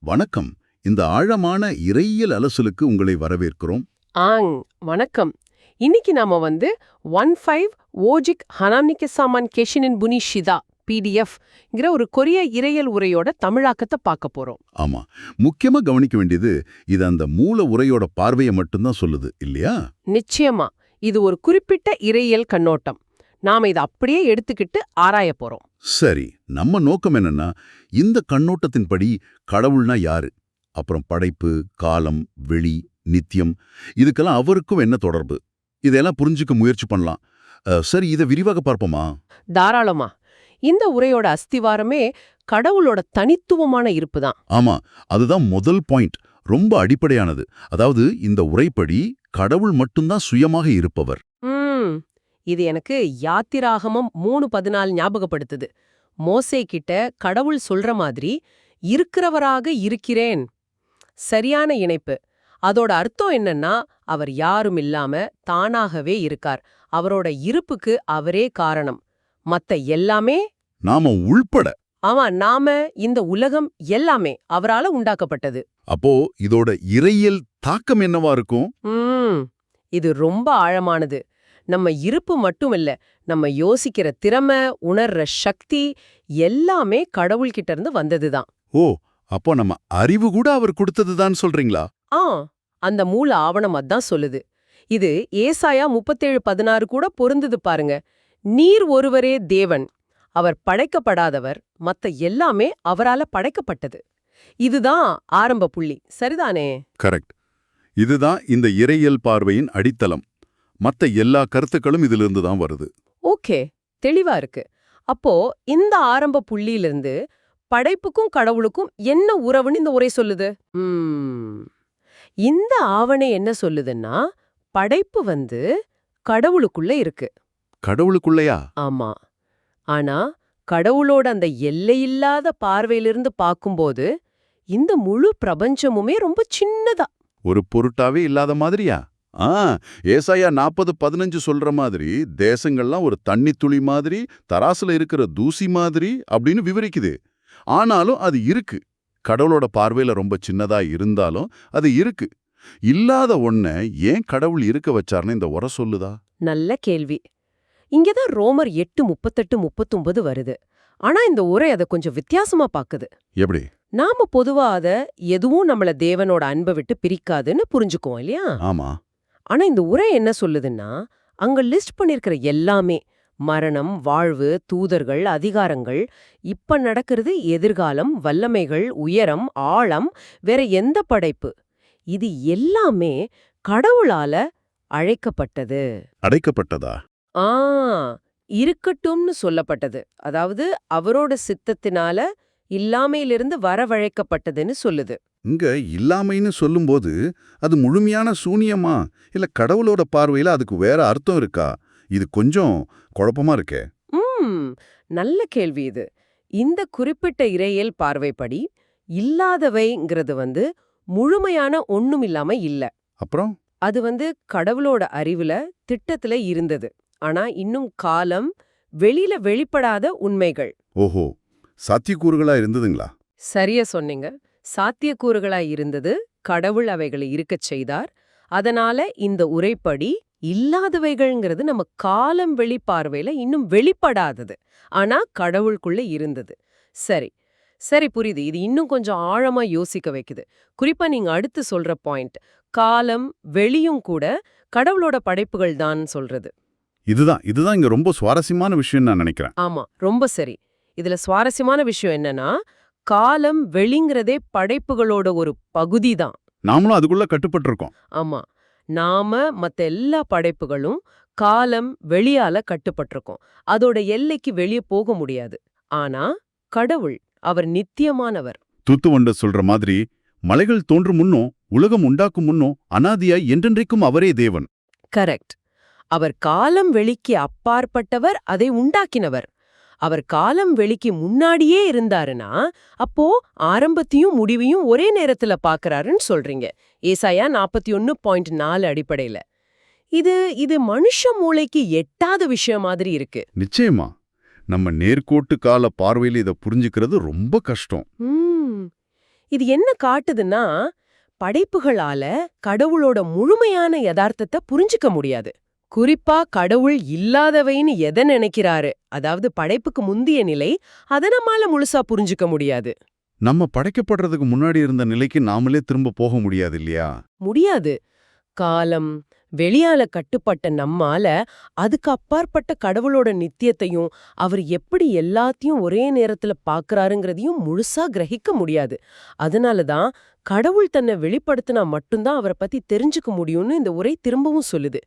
வணக்கம். இந்த ஆழமான இறையியல் அலசலுக்கு உங்களை வரவேற்கிறோம். ஆங் வணக்கம். இன்னைக்கு நாம வந்து ஒன் ஃபைவ் ஓஜிக் ஹனாம்னிக்க சாமான் கெஷினின் புனி ஷிதா பிடிஎஃப்ங்கிற ஒரு கொரிய இறையல் உரையோட தமிழாக்கத்தை பார்க்க போறோம். ஆமா. முக்கியமா கவனிக்க வேண்டியது இது அந்த மூல உரையோட பார்வையை மட்டும்தான் சொல்லுது இல்லையா? நிச்சயமா. இது ஒரு குறிப்பிட்ட இறையியல் கண்ணோட்டம். நாம இதை அப்படியே எடுத்துக்கிட்டு ஆராய போறோம். சரி நம்ம நோக்கம் என்னன்னா இந்த கண்ணோட்டத்தின்படி கடவுள்னா யாரு? அப்புறம் படைப்பு காலம் வெளி நித்தியம் இதுக்கெல்லாம் அவருக்கும் என்ன தொடர்பு? இதெல்லாம் புரிஞ்சுக்க முயற்சி பண்ணலாம். சரி இதை விரிவாக பார்ப்போமா? தாராளமா. இந்த உரையோட அஸ்திவாரமே கடவுளோட தனித்துவமான இருப்பு தான். ஆமா அதுதான் முதல் பாயிண்ட். ரொம்ப அடிப்படையானது. அதாவது இந்த உரைப்படி கடவுள் மட்டும்தான் சுயமாக இருப்பவர். இது எனக்கு யாத்திராகமம் மூணு பதினாலு ஞாபகப்படுத்துது. மோசே கிட்ட கடவுள் சொல்ற மாதிரி இருக்கிறவராக இருக்கிறேன். சரியான இணைப்பு. அதோட அர்த்தம் என்னன்னா அவர் யாரும் இல்லாம தானாகவே இருக்கார். அவரோட இருப்புக்கு அவரே காரணம். மத்த எல்லாமே? நாம உள்பட. ஆமா நாம இந்த உலகம் எல்லாமே அவரால உண்டாக்கப்பட்டது. அப்போ இதோட இறையியல் தாக்கம் என்னவா இருக்கும்? இது ரொம்ப ஆழமானது. நம்ம இருப்பு மட்டும் இல்ல நம்ம யோசிக்கிற திறமை உணர்ற சக்தி எல்லாமே கடவுள்கிட்ட இருந்து வந்ததுதான். ஓ அப்போ நம்ம அறிவு கூட அவர் கொடுத்ததுதான் சொல்றீங்களா? ஆ அந்த மூல ஆவணம் அதான் சொல்லுது. இது ஏசாயா முப்பத்தேழு பதினாறு கூட பொருந்துது பாருங்க. நீர் ஒருவரே தேவன். அவர் படைக்கப்படாதவர் மத்த எல்லாமே அவரால படைக்கப்பட்டது. இதுதான் ஆரம்ப புள்ளி. சரிதானே? கரெக்ட். இதுதான் இந்த இறையியல் பார்வையின் அடித்தளம். மத்த எல்லா கருத்துக்களும் இதிலிருந்து தான் வருது. ஓகே தெளிவா இருக்கு. அப்போ இந்த ஆரம்ப புள்ளியிலிருந்து படைப்புக்கும் கடவுளுக்கும் என்ன உறவுன்னு இந்த உரை சொல்லுது? இந்த ஆவணை என்ன சொல்லுதுன்னா படைப்பு வந்து கடவுளுக்குள்ள இருக்கு. கடவுளுக்குள்ளையா? ஆமா. ஆனா கடவுளோட அந்த எல்லையில்லாத பார்வையிலிருந்து பார்க்கும்போது இந்த முழு பிரபஞ்சமுமே ரொம்ப சின்னதா. ஒரு பொருட்டாவே இல்லாத மாதிரியா? ஆ ஏசாயா நாற்பது பதினஞ்சு சொல்ற மாதிரி தேசங்கள்லாம் ஒரு தண்ணி துளி மாதிரி தராசுல இருக்கிற தூசி மாதிரி அப்படின்னு விவரிக்குது. ஆனாலும் அது இருக்கு. கடவுளோட பார்வையில ரொம்ப சின்னதா இருந்தாலும் அது இருக்கு. இல்லாத ஒன்ன ஏன் கடவுள் இருக்க வச்சார்னு இந்த உரை சொல்லுதா? நல்ல கேள்வி. இங்கதான் ரோமர் எட்டு முப்பத்தெட்டு முப்பத்தொன்பது வருது. ஆனா இந்த உரை அதை கொஞ்சம் வித்தியாசமா பாக்குது. எப்படி? நாம பொதுவா அத எதுவும் நம்மள தேவனோட அன்பை விட்டு பிரிக்காதுன்னு புரிஞ்சுக்குவோம் இல்லையா? ஆமா. ஆனா இந்த உரை என்ன சொல்லுதுன்னா அங்க லிஸ்ட் பண்ணிருக்கிற எல்லாமே மரணம் வாழ்வு தூதர்கள் அதிகாரங்கள் இப்ப நடக்கிறது எதிர்காலம் வல்லமைகள் உயரம் ஆழம் வேற எந்த படைப்பு? இது எல்லாமே கடவுளால அழைக்கப்பட்டது. அடைக்கப்பட்டதா? ஆ இருக்கட்டும்னு சொல்லப்பட்டது. அதாவது அவரோட சித்தத்தினால இல்லாமையிலிருந்து வரவழைக்கப்பட்டதுன்னு சொல்லுது. இங்க இல்லாமைன்னு சொல்லும்போது அது முழுமையான சூனியமா? இல்ல கடவுளோட பார்வையில அதுக்கு வேற அர்த்தம் இருக்கா? இது கொஞ்சம் குழப்பமா இருக்கே. ம் நல்ல கேள்வி இது. இந்த குறிப்பிட்ட இறையியல் பார்வைப்படி இல்லாதவைங்கிறது வந்து முழுமையான ஒண்ணும் இல்லாம இல்ல. அப்புறம்? அது வந்து கடவுளோட அறிவுல திட்டத்துல இருந்தது. ஆனா இன்னும் காலம் வெளியில வெளிப்படாத உண்மைகள். ஓஹோ. சாத்தியக்கூறுகளா இருந்ததுங்களா? சரியா சொன்னீங்க. சாத்தியக்கூறுகளா இருந்தது கடவுள் அவைகளை இருக்கச் செய்தார். அதனால இந்த உரைப்படி இல்லாதவைகள்ங்கிறது நம்ம காலம் வெளிப்பார்வையில இன்னும் வெளிப்படாதது. ஆனா கடவுளுக்குள்ள இருந்தது. சரி. சரி புரியுது. இது இன்னும் கொஞ்சம் ஆழமா யோசிக்க வைக்குது. குறிப்பா நீங்க அடுத்து சொல்ற பாயிண்ட் காலம் வெளியும் கூட கடவுளோட படைப்புகள் தான் சொல்றது. இதுதான். இதுதான் இங்க ரொம்ப சுவாரஸ்யமான விஷயம் நான் நினைக்கிறேன். ஆமா. ரொம்ப சரி. இதுல சுவாரஸ்யமான விஷயம் என்னன்னா காலம் வெளிங்கிறதே படைப்புகளோட ஒரு பகுதி தான் நாமளும் அதுக்குள்ள கட்டுப்பட்டு இருக்கோம் ஆமா. நாம மத்த எல்லா படைப்புகளும் காலம் வெளியால கட்டுப்பட்டிருக்கோம். அதோட எல்லைக்கு வெளியே போக முடியாது. ஆனா கடவுள் அவர் நித்தியமானவர். தூத்துவண்ட சொல்ற மாதிரி மலைகள் தோன்றும் முன்னோ உலகம் உண்டாக்கும் முன்னோ அனாதியாய் என்றென்றைக்கும் அவரே தேவன். கரெக்ட். அவர் காலம் வெளிக்கு அப்பாற்பட்டவர் அதை உண்டாக்கினவர். அவர் காலம் வெளிக்கு முன்னாடியே இருந்தாருன்னா அப்போ ஆரம்பத்தையும் முடிவையும் ஒரே நேரத்துல பாக்குறாருன்னு சொல்றீங்க. ஏசாயா நாற்பத்தி ஒன்னு பாயிண்ட் நாலு அடிப்படையில. இது இது மனுஷ மூளைக்கு எட்டாத விஷயம் மாதிரி இருக்கு. நிச்சயமா. நம்ம நேர்கோட்டு கால பார்வையில இதை புரிஞ்சுக்கிறது ரொம்ப கஷ்டம். இது என்ன காட்டுதுன்னா படைப்புகளால கடவுளோட முழுமையான யதார்த்தத்தை புரிஞ்சுக்க முடியாது. குறிப்பா கடவுள் இல்லாதவைன்னு எதை நினைக்கிறாரு? அதாவது படைப்புக்கு முந்திய நிலை அத நம்மால முழுசா புரிஞ்சுக்க முடியாது. நம்ம படைக்கப்படுறதுக்கு முன்னாடி இருந்த நிலைக்கு நாமளே திரும்ப போக முடியாது இல்லையா? முடியாது. காலம் வெளியால கட்டுப்பட்ட நம்மால அதுக்கு அப்பாற்பட்ட கடவுளோட நித்தியத்தையும் அவர் எப்படி எல்லாத்தையும் ஒரே நேரத்துல பாக்குறாருங்கிறதையும் முழுசா கிரகிக்க முடியாது. அதனால தான் கடவுள் தன்னை வெளிப்படுத்தினா மட்டும்தான் அவரை பத்தி தெரிஞ்சுக்க முடியும்னு இந்த உரை திரும்பவும் சொல்லுது.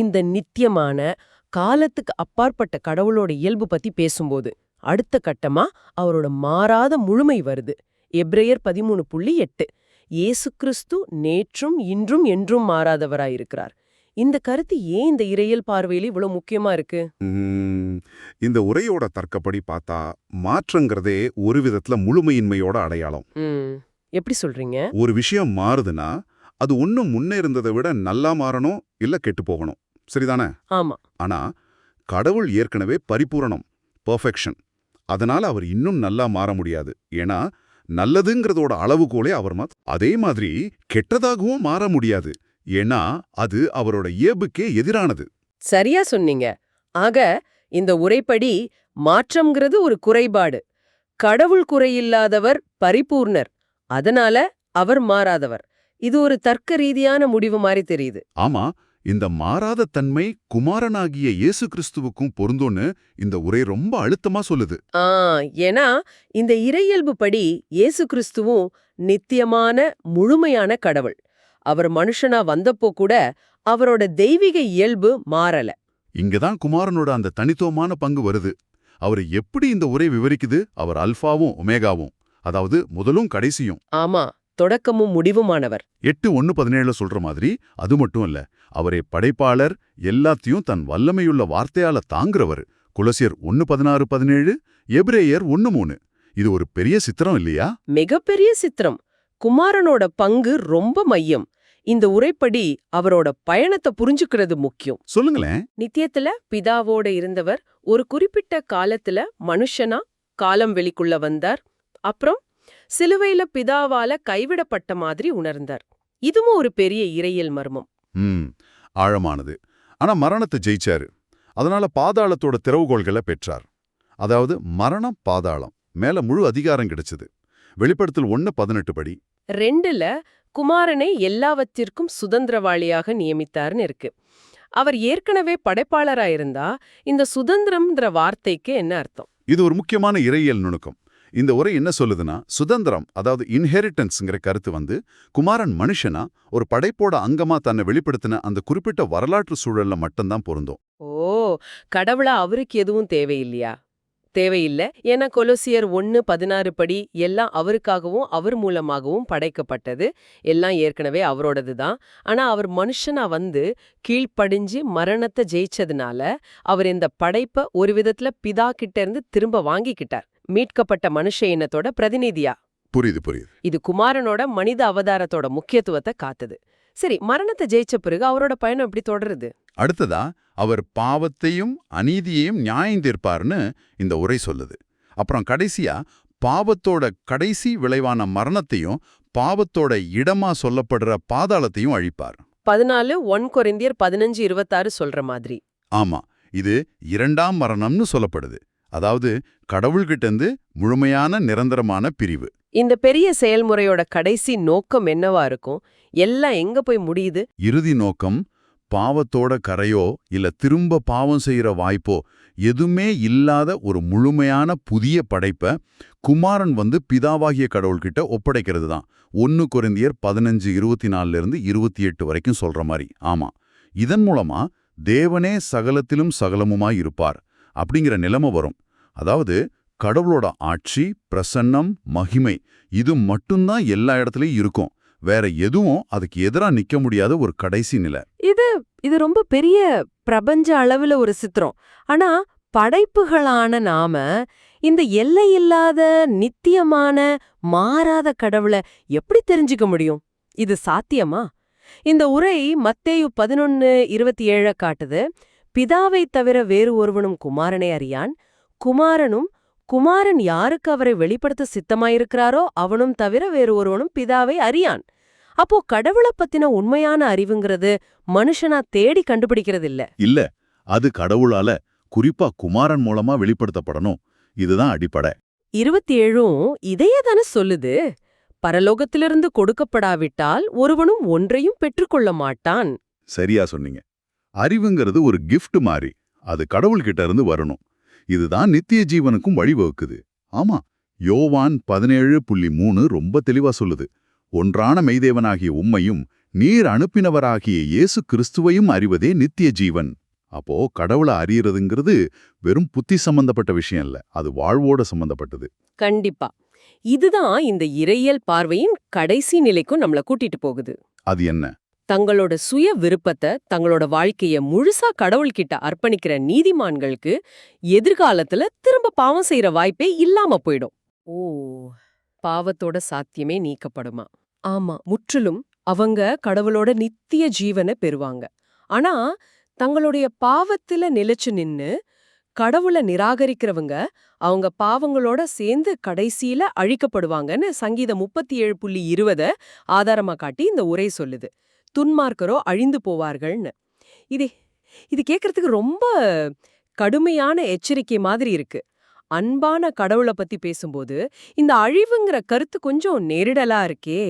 இந்த நித்தியமான காலத்துக்கு அப்பாற்பட்ட கடவுளோட இயல்பு பத்தி பேசும்போது அடுத்த கட்டமா அவரோட மாறாத முழுமை வருது. எப்ரேயர் பதிமூணு புள்ளி எட்டு இயேசு கிறிஸ்து நேற்றும் இன்றும் என்றும் மாறாதவராயிருக்கிறார். இந்த கருத்து ஏன் இந்த இறையல் பார்வையில இவ்வளவு முக்கியமா இருக்கு? இந்த உரையோட தர்க்கப்படி பார்த்தா மாற்றங்கிறதே ஒரு விதத்துல முழுமையின்மையோட அடையாளம். எப்படி சொல்றீங்க? ஒரு விஷயம் மாறுதுன்னா அது ஒன்னும் முன்னே இருந்ததை விட நல்லா மாறணும் இல்ல கெட்டு போகணும். சரிதானே? ஆமா. ஆனா கடவுள் ஏற்கனவே பரிபூரணம் பெர்ஃபெக்ஷன் அதனால அவர் இன்னும் நல்லா மாற முடியாது. ஏன்னா நல்லதுங்கிறதோட அளவுகோலே அவர் மாத் அதே மாதிரி கெட்டதாகவும் மாற முடியாது. ஏன்னா அது அவரோட இயல்புக்கே எதிரானது. சரியா சொன்னீங்க. ஆக இந்த உரைப்படி மாற்றம்ங்கிறது ஒரு குறைபாடு. கடவுள் குறையில்லாதவர் பரிபூர்ணர். அதனால அவர் மாறாதவர். இது ஒரு தர்க்க ரீதியான முடிவு மாதிரி தெரியுது. ஆமா இந்த மாறாத தன்மை குமாரனாகிய இயேசு கிறிஸ்துவுக்கும் பொருந்தோன்னு இந்த உரை ரொம்ப அழுத்தமா சொல்லுது. ஆ ஏன்னா இந்த இறையியல்பு படி இயேசு கிறிஸ்துவும் நித்தியமான முழுமையான கடவுள். அவர் மனுஷனா வந்தப்போ கூட அவரோட தெய்வீக இயல்பு மாறல. இங்கதான் குமாரனோட அந்த தனித்துவமான பங்கு வருது. அவர் எப்படி இந்த உரை விவரிக்குது? அவர் அல்ஃபாவும் ஒமேகாவும் அதாவது முதலும் கடைசியும். ஆமா தொடக்கமும் முடிவுமானவர். எட்டு ஒன்னு பதினேழுல சொல்ற மாதிரி அது மட்டும் இல்ல அவரே படைப்பாளர் எல்லாத்தையும் தன் வல்லமையுள்ள வார்த்தையால தாங்குறவர். குலசியர் ஒன்னு பதினாறு பதினேழு எபிரேயர் ஒன்னு மூணு. இது ஒரு பெரிய சித்திரம் இல்லையா? மிகப்பெரிய சித்திரம். குமாரனோட பங்கு ரொம்ப மையம். இந்த உரைப்படி அவரோட பயணத்தை புரிஞ்சுக்கிறது முக்கியம். சொல்லுங்களேன். நித்தியத்துல பிதாவோட இருந்தவர் ஒரு குறிப்பிட்ட காலத்துல மனுஷனா காலம் வெளிக்குள்ள வந்தார். அப்புறம் சிலுவையில பிதாவால கைவிடப்பட்ட மாதிரி உணர்ந்தார். இதுவும் ஒரு பெரிய இறையியல் மர்மம். ஆழமானது. ஆனா மரணத்தை ஜெயிச்சாரு. அதனால பாதாளத்தோட திறவுகோள்களை பெற்றார். அதாவது மரணம் பாதாளம். மேல முழு அதிகாரம் கிடைச்சது. வெளிப்படுத்தல் ஒன்னு பதினெட்டு படி. ரெண்டுல குமாரனை எல்லாவற்றிற்கும் சுதந்திரவாளியாக நியமித்தார்னு இருக்கு. அவர் ஏற்கனவே படைப்பாளரா இருந்தா இந்த சுதந்திரம்ன்ற வார்த்தைக்கு என்ன அர்த்தம்? இது ஒரு முக்கியமான இறையியல் நுணுக்கம். இந்த உரை என்ன சொல்லுதுன்னா சுதந்திரம் அதாவது இன்ஹெரிட்டன்ஸ்ங்கிற கருத்து வந்து குமாரன் மனுஷனா ஒரு படைப்போட அங்கமா தன்னை வெளிப்படுத்தின அந்த குறிப்பிட்ட வரலாற்று சூழல்ல மட்டும்தான் பொருந்தும். ஓ கடவுளா அவருக்கு எதுவும் தேவையில்லையா? தேவையில்லை. ஏன்னா கொலோசியர் ஒன்னு பதினாறு படி எல்லாம் அவருக்காகவும் அவர் மூலமாகவும் படைக்கப்பட்டது. எல்லாம் ஏற்கனவே அவரோடது தான் ஆனா அவர் மனுஷனா வந்து கீழ்ப்படிஞ்சு மரணத்தை ஜெயிச்சதுனால அவர் இந்த படைப்பை ஒரு விதத்துல பிதா கிட்ட இருந்து திரும்ப வாங்கிக்கிட்டார். மீட்கப்பட்ட மனுஷ இனத்தோட பிரதிநிதியா? புரியுது புரியுது. இது குமாரனோட மனித அவதாரத்தோட முக்கியத்துவத்தை காத்துது சரி மரணத்தை ஜெயிச்ச பிறகு அவரோட பயணம் எப்படி தொடருது? அடுத்ததா அவர் பாவத்தையும் அநீதியையும் நியாயம் தீர்ப்பார்னு இந்த உரை சொல்லுது. அப்புறம் கடைசியா பாவத்தோட கடைசி விளைவான மரணத்தையும் பாவத்தோட இடமா சொல்லப்படுற பாதாளத்தையும் அழிப்பார். பதினாலு ஒன் கொரிந்தியர் பதினஞ்சு இருபத்தாறு சொல்ற மாதிரி. ஆமா இது இரண்டாம் மரணம்னு சொல்லப்படுது. அதாவது கடவுள்கிட்டேருந்து முழுமையான நிரந்தரமான பிரிவு. இந்த பெரிய செயல்முறையோட கடைசி நோக்கம் என்னவா இருக்கும்? எல்லாம் எங்க போய் முடியுது? இறுதி நோக்கம் பாவத்தோட கரையோ இல்ல திரும்ப பாவம் செய்யற வாய்ப்போ எதுவுமே இல்லாத ஒரு முழுமையான புதிய படைப்ப குமாரன் வந்து பிதாவாகிய கடவுள்கிட்ட ஒப்படைக்கிறது தான் ஒன்னு கொரிந்தியர் பதினஞ்சு இருபத்தி நாலுல இருந்து இருபத்தி எட்டு வரைக்கும் சொல்ற மாதிரி ஆமா. இதன் மூலமா தேவனே சகலத்திலும் சகலமுமாய் இருப்பார். அப்படிங்கிற நிலைமை வரும். அதாவது கடவுளோட ஆட்சி பிரசன்னம் மகிமை இது மட்டும்தான் எல்லா இடத்துலயும் இருக்கும். வேற எதுவும் அதுக்கு எதிரா நிக்க முடியாத ஒரு கடைசி நிலை. இது இது ரொம்ப பெரிய பிரபஞ்ச அளவுல ஒரு சித்திரம். ஆனா படைப்புகளான நாம இந்த எல்லையில்லாத நித்தியமான மாறாத கடவுளை எப்படி தெரிஞ்சுக்க முடியும்? இது சாத்தியமா? இந்த உரை மத்தேயு பதினொன்னு இருபத்தி ஏழ காட்டுது. பிதாவை தவிர வேறு ஒருவனும் குமாரனை அறியான். குமாரனும் குமாரன் யாருக்கு அவரை வெளிப்படுத்த சித்தமாயிருக்கிறாரோ அவனும் தவிர வேறு ஒருவனும் பிதாவை அறியான். அப்போ கடவுளை பத்தின உண்மையான அறிவுங்கிறது மனுஷனா தேடி கண்டுபிடிக்கிறது இல்ல இல்ல அது கடவுளால குறிப்பா குமாரன் மூலமா வெளிப்படுத்தப்படணும். இதுதான் அடிப்படை. இருபத்தி ஏழும் இதையே தானே சொல்லுது? பரலோகத்திலிருந்து கொடுக்கப்படாவிட்டால் ஒருவனும் ஒன்றையும் பெற்றுக்கொள்ள மாட்டான். சரியா சொன்னீங்க. அறிவுங்கிறது ஒரு கிஃப்ட் மாதிரி அது கடவுள்கிட்ட இருந்து வரணும். இதுதான் நித்திய ஜீவனுக்கும் வழிவகுக்குது. ஆமா யோவான் பதினேழு புள்ளி மூணு ரொம்ப தெளிவா சொல்லுது. ஒன்றான மெய்தேவனாகிய உம்மையும் நீர் அனுப்பினவராகிய இயேசு கிறிஸ்துவையும் அறிவதே நித்திய ஜீவன். அப்போ கடவுளை அறியறதுங்கிறது வெறும் புத்தி சம்பந்தப்பட்ட விஷயம் இல்ல அது வாழ்வோட சம்பந்தப்பட்டது. கண்டிப்பா. இதுதான் இந்த இறையியல் பார்வையின் கடைசி நிலைக்கும் நம்மள கூட்டிட்டு போகுது. அது என்ன? தங்களோட சுய விருப்பத்தை தங்களோட வாழ்க்கைய முழுசா கடவுள்கிட்ட அர்ப்பணிக்கிற நீதிமான்களுக்கு எதிர்காலத்துல திரும்ப பாவம் செய்யற வாய்ப்பே இல்லாம போயிடும். ஓ. பாவத்தோட சாத்தியமே நீக்கப்படுமா? ஆமா. முற்றிலும் அவங்க கடவுளோட நித்திய ஜீவனை பெறுவாங்க. ஆனா தங்களுடைய பாவத்துல நிலைச்சு நின்னு கடவுளை நிராகரிக்கிறவங்க அவங்க பாவங்களோட சேர்ந்து கடைசியில அழிக்கப்படுவாங்கன்னு சங்கீதம் முப்பத்தி ஏழு புள்ளி இருபத ஆதாரமா காட்டி இந்த உரை சொல்லுது. துன்மார்க்கரோ அழிந்து போவார்கள்னு. இது இது கேட்கறதுக்கு ரொம்ப கடுமையான எச்சரிக்கை மாதிரி இருக்கு. அன்பான கடவுளை பத்தி பேசும்போது இந்த அழிவுங்கிற கருத்து கொஞ்சம் நேரிடலா இருக்கே.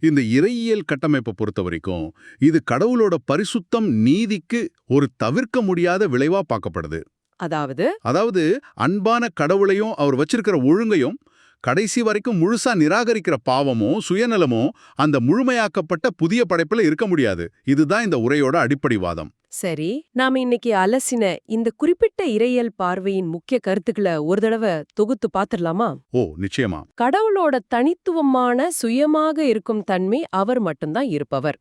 இந்த இறையியல் கட்டமைப்பை பொறுத்த வரைக்கும் இது கடவுளோட பரிசுத்தம் நீதிக்கு ஒரு தவிர்க்க முடியாத விளைவா பார்க்கப்படுது. அதாவது? அதாவது அன்பான கடவுளையும் அவர் வச்சிருக்கிற ஒழுங்கையும் கடைசி வரைக்கும் முழுசா நிராகரிக்கிற பாவமும் சுயநலமும் அந்த முழுமையாக்கப்பட்ட புதிய படைப்புல இருக்க முடியாது. இதுதான் இந்த உரையோட அடிப்படை வாதம் சரி நாம இன்னைக்கு அலசின இந்த குறிப்பிட்ட இறையியல் பார்வையின் முக்கிய கருத்துக்களை ஒரு தடவை தொகுத்து பாத்துடலாமா ஓ நிச்சயமா. கடவுளோட தனித்துவமான சுயமாக இருக்கும் தன்மை அவர் மட்டும்தான் இருப்பவர்.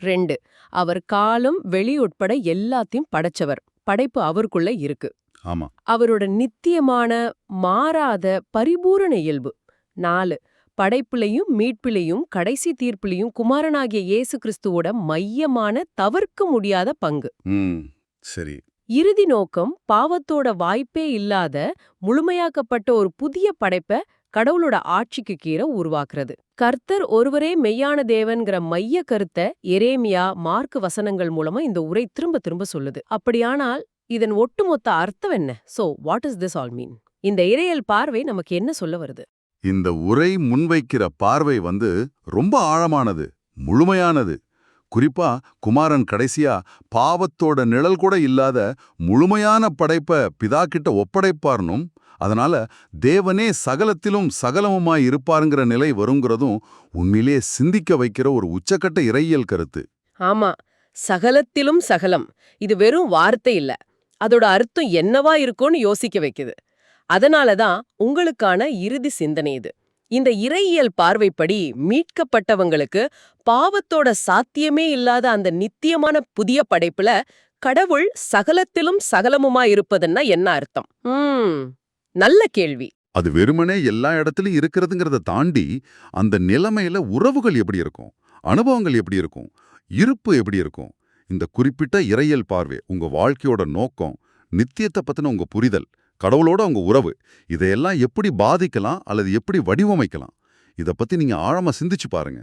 ரெண்டு அவர் காலம் வெளி உட்பட எல்லாத்தையும் படைச்சவர். படைப்பு அவருக்குள்ள இருக்கு. ஆமா. அவரோட நித்தியமான மாறாத பரிபூரண இயல்பு. நாலு படைப்புலையும் மீட்பிலையும் கடைசி தீர்ப்புலையும் குமாரனாகிய இயேசு கிறிஸ்துவோட மையமான தவிர்க்க முடியாத பங்கு. சரி. இறுதி நோக்கம் பாவத்தோட வாய்ப்பே இல்லாத முழுமையாக்கப்பட்ட ஒரு புதிய படைப்ப கடவுளோட ஆட்சிக்கு கீழ உருவாக்குறது. கர்த்தர் ஒருவரே மெய்யான தேவன்கிற மைய கருத்தை எரேமியா மார்க் வசனங்கள் மூலமா இந்த உரை திரும்ப திரும்ப சொல்லுது. அப்படியானால் இதன் ஒட்டுமொத்த அர்த்தம் என்ன? So what is this all mean இந்த இறையல் பார்வை நமக்கு என்ன சொல்ல வருது? இந்த உரை முன்வைக்கிற பார்வை வந்து ரொம்ப ஆழமானது முழுமையானது. குறிப்பா குமாரன் கடைசியா பாவத்தோட நிழல் கூட இல்லாத முழுமையான படைப்ப பிதா கிட்ட ஒப்படைப்பார்னும் அதனால தேவனே சகலத்திலும் சகலமுமாய் இருப்பாருங்கிற நிலை வருங்கிறதும் உண்மையிலே சிந்திக்க வைக்கிற ஒரு உச்சக்கட்ட இறையியல் கருத்து. ஆமா சகலத்திலும் சகலம். இது வெறும் வார்த்தை இல்ல. அதோட அர்த்தம் என்னவா இருக்கும்னு யோசிக்க வைக்குது. அதனால தான் உங்களுக்கான இறுதி சிந்தனை இது. இந்த இறையியல் பார்வைப்படி மீட்கப்பட்டவங்களுக்கு பாவத்தோட சாத்தியமே இல்லாத அந்த நித்தியமான புதிய படைப்புல கடவுள் சகலத்திலும் சகலமுமா இருப்பதுன்னா என்ன அர்த்தம்? ம் நல்ல கேள்வி. அது வெறுமனே எல்லா இடத்துலயும் இருக்கிறதுங்கிறத தாண்டி அந்த நிலைமையில உறவுகள் எப்படி இருக்கும்? அனுபவங்கள் எப்படி இருக்கும்? இருப்பு எப்படி இருக்கும்? இந்த குறிப்பிட்ட இறையல் பார்வை உங்க வாழ்க்கையோட நோக்கம் நித்தியத்தை பத்தின உங்க புரிதல் கடவுளோட உங்க உறவு இதையெல்லாம் எப்படி பாதிக்கலாம் அல்லது எப்படி வடிவமைக்கலாம்? இத பத்தி நீங்க ஆழமா சிந்திச்சு பாருங்க.